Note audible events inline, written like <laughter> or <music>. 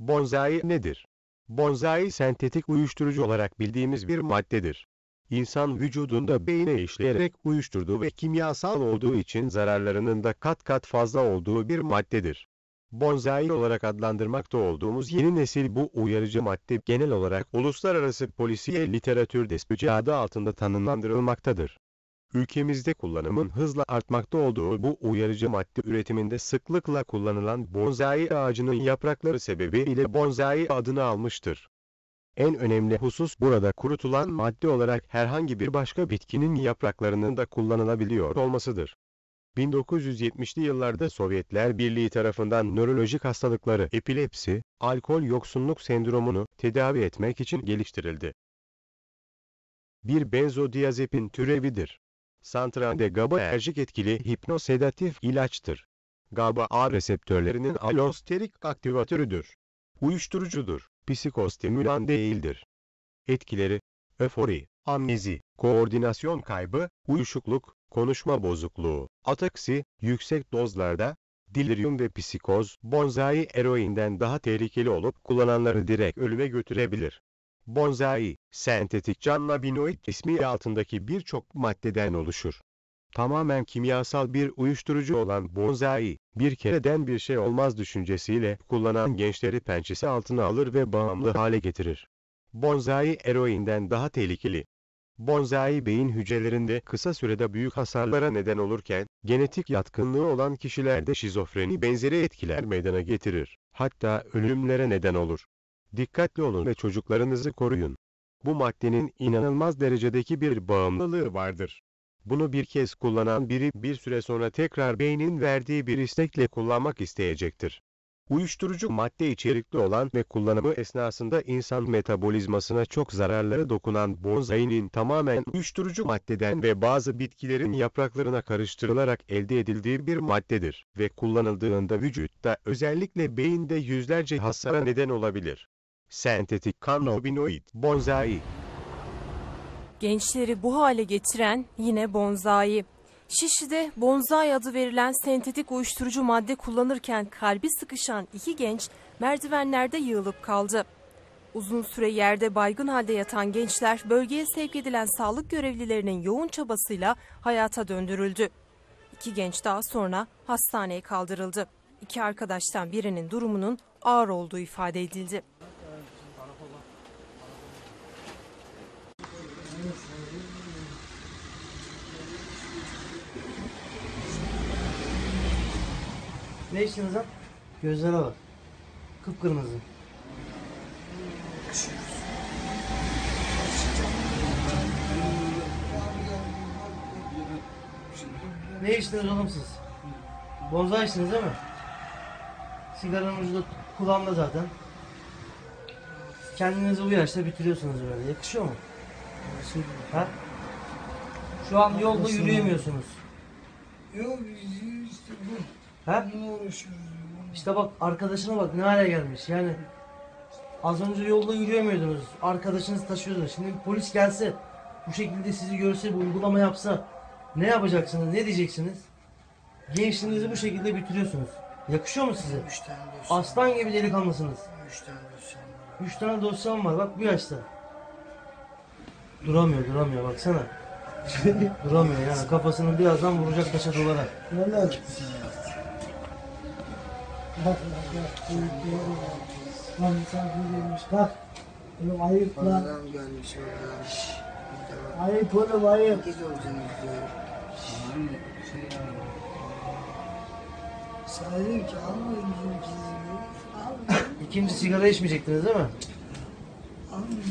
Bonzai nedir? Bonzai sentetik uyuşturucu olarak bildiğimiz bir maddedir. İnsan vücudunda beyne işleyerek uyuşturduğu ve kimyasal olduğu için zararlarının da kat kat fazla olduğu bir maddedir. Bonzai olarak adlandırmakta olduğumuz yeni nesil bu uyarıcı madde genel olarak uluslararası polisiye literatür despücü adı altında tanımlandırılmaktadır. Ülkemizde kullanımın hızla artmakta olduğu bu uyarıcı madde üretiminde sıklıkla kullanılan bonzai ağacının yaprakları sebebiyle bonzai adını almıştır. En önemli husus burada kurutulan madde olarak herhangi bir başka bitkinin yapraklarının da kullanılabiliyor olmasıdır. 1970'li yıllarda Sovyetler Birliği tarafından nörolojik hastalıkları epilepsi, alkol yoksunluk sendromunu tedavi etmek için geliştirildi. Bir benzodiazepin türevidir. Santralde GABAerjik etkili hipnosedatif ilaçtır. GABA A reseptörlerinin alosterik aktivatörüdür. Uyuşturucudur, psikostimülan değildir. Etkileri, öfori, amnezi, koordinasyon kaybı, uyuşukluk, konuşma bozukluğu, ataksi, yüksek dozlarda, delirium ve psikoz, bonzai eroinden daha tehlikeli olup kullananları direkt ölüme götürebilir. Bonzai, sentetik cannabinoid ismi altındaki birçok maddeden oluşur. Tamamen kimyasal bir uyuşturucu olan bonzai, bir kereden bir şey olmaz düşüncesiyle kullanan gençleri pençesi altına alır ve bağımlı hale getirir. Bonzai eroinden daha tehlikeli. Bonzai beyin hücrelerinde kısa sürede büyük hasarlara neden olurken, genetik yatkınlığı olan kişilerde şizofreni benzeri etkiler meydana getirir. Hatta ölümlere neden olur. Dikkatli olun ve çocuklarınızı koruyun. Bu maddenin inanılmaz derecedeki bir bağımlılığı vardır. Bunu bir kez kullanan biri bir süre sonra tekrar beynin verdiği bir istekle kullanmak isteyecektir. Uyuşturucu madde içerikli olan ve kullanımı esnasında insan metabolizmasına çok zararları dokunan bonzai'nin tamamen uyuşturucu maddeden ve bazı bitkilerin yapraklarına karıştırılarak elde edildiği bir maddedir ve kullanıldığında vücutta özellikle beyinde yüzlerce hasara neden olabilir. Sentetik cannabinoid, bonzai, Gençleri bu hale getiren yine bonzai. Şişli'de bonzai adı verilen sentetik uyuşturucu madde kullanırken kalbi sıkışan iki genç merdivenlerde yığılıp kaldı. Uzun süre yerde baygın halde yatan gençler bölgeye sevk edilen sağlık görevlilerinin yoğun çabasıyla hayata döndürüldü. İki genç daha sonra hastaneye kaldırıldı. İki arkadaştan birinin durumunun ağır olduğu ifade edildi. Ne içtiniz lan? Gözlere bak. Kıpkırmızı. Ne içtiniz oğlum siz? Bonza içtiniz değil mi? Sigaranın ucu da kulağımda zaten. Kendinizi bu yaşta bitiriyorsunuz böyle. Yakışıyor mu? Ha? Şu an yolda yürüyemiyorsunuz. Yok işte bu. Uğraşıyoruz. İşte bak arkadaşına bak ne hale gelmiş yani. Az önce yolda yürüyemiyordunuz. Arkadaşınızı taşıyordunuz. Şimdi bir polis gelse bu şekilde sizi görse bir uygulama yapsa ne yapacaksınız? Ne diyeceksiniz? Gençliğinizi bu şekilde bitiriyorsunuz. Yakışıyor mu size? Üç tane dosyam. Aslan gibi delikanlısınız. Üç tane dosyam var. Üç tane dosyam var bak bu yaşta. Duramıyor duramıyor baksana. <laughs> duramıyor yani kafasını birazdan vuracak taşa dolara. Valla gitsin ya. Bak bak bak. Çocukluğu var. Lan misafir gelmiş. Bak. Oğlum ayıp lan. Adam gelmiş orada. Ayıp oğlum ayıp. Git olacaksınız diyor. Salim ki almayın bizim. Almayın. İkinci sigara içmeyecektiniz değil mi? Almayın